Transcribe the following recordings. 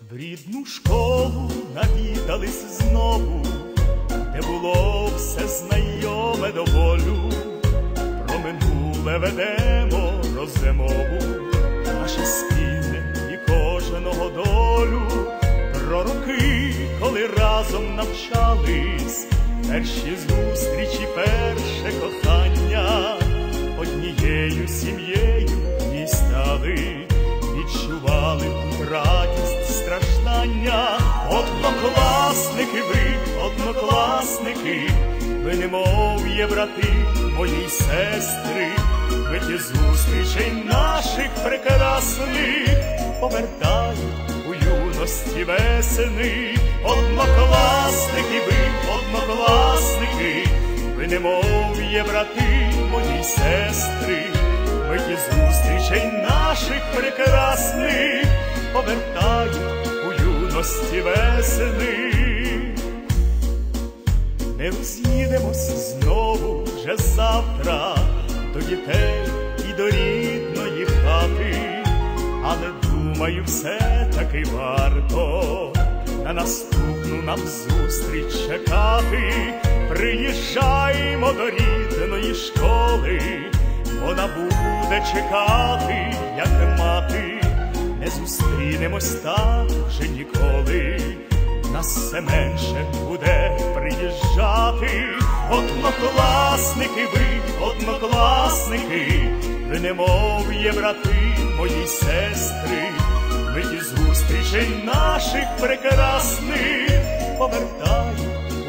В рідну школу навідались знову, де було все знайоме до болю. Про минуле ведемо розмову, наше спільне і кожного долю, про роки, коли разом навчались, перші зустрічі, перше однокласники, ви, однокласники, ви немов є брати мої сестри, ви ті зустрічей наших прекрасних. Повертають у юності весени, однокласники, ви, однокласники, ви немов є брати мої сестри, ми ті зустрічей наших прекрасних. Повертають у юності весени. Не роз'їдемось знову вже завтра до дітей і до рідної хати, але думаю, все таки варто на наступну нам зустріч чекати. Приїжджаємо до рідної школи, вона буде чекати, як мати, не зустрінемось так вже ніколи нас все менше буде приїжджати. Однокласники, ви, однокласники, ви немов є брати мої сестри, ми ті зустрічей наших прекрасних повертають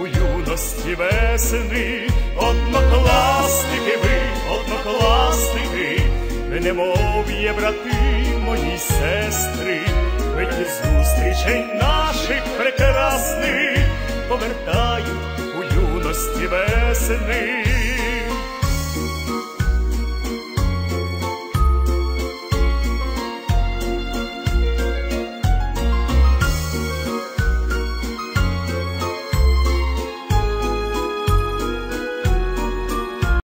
у юності весени. Однокласники, ви, однокласники, ви немов є брати мої сестри, ті зустрічей наших прекрасних повертають у юності весени.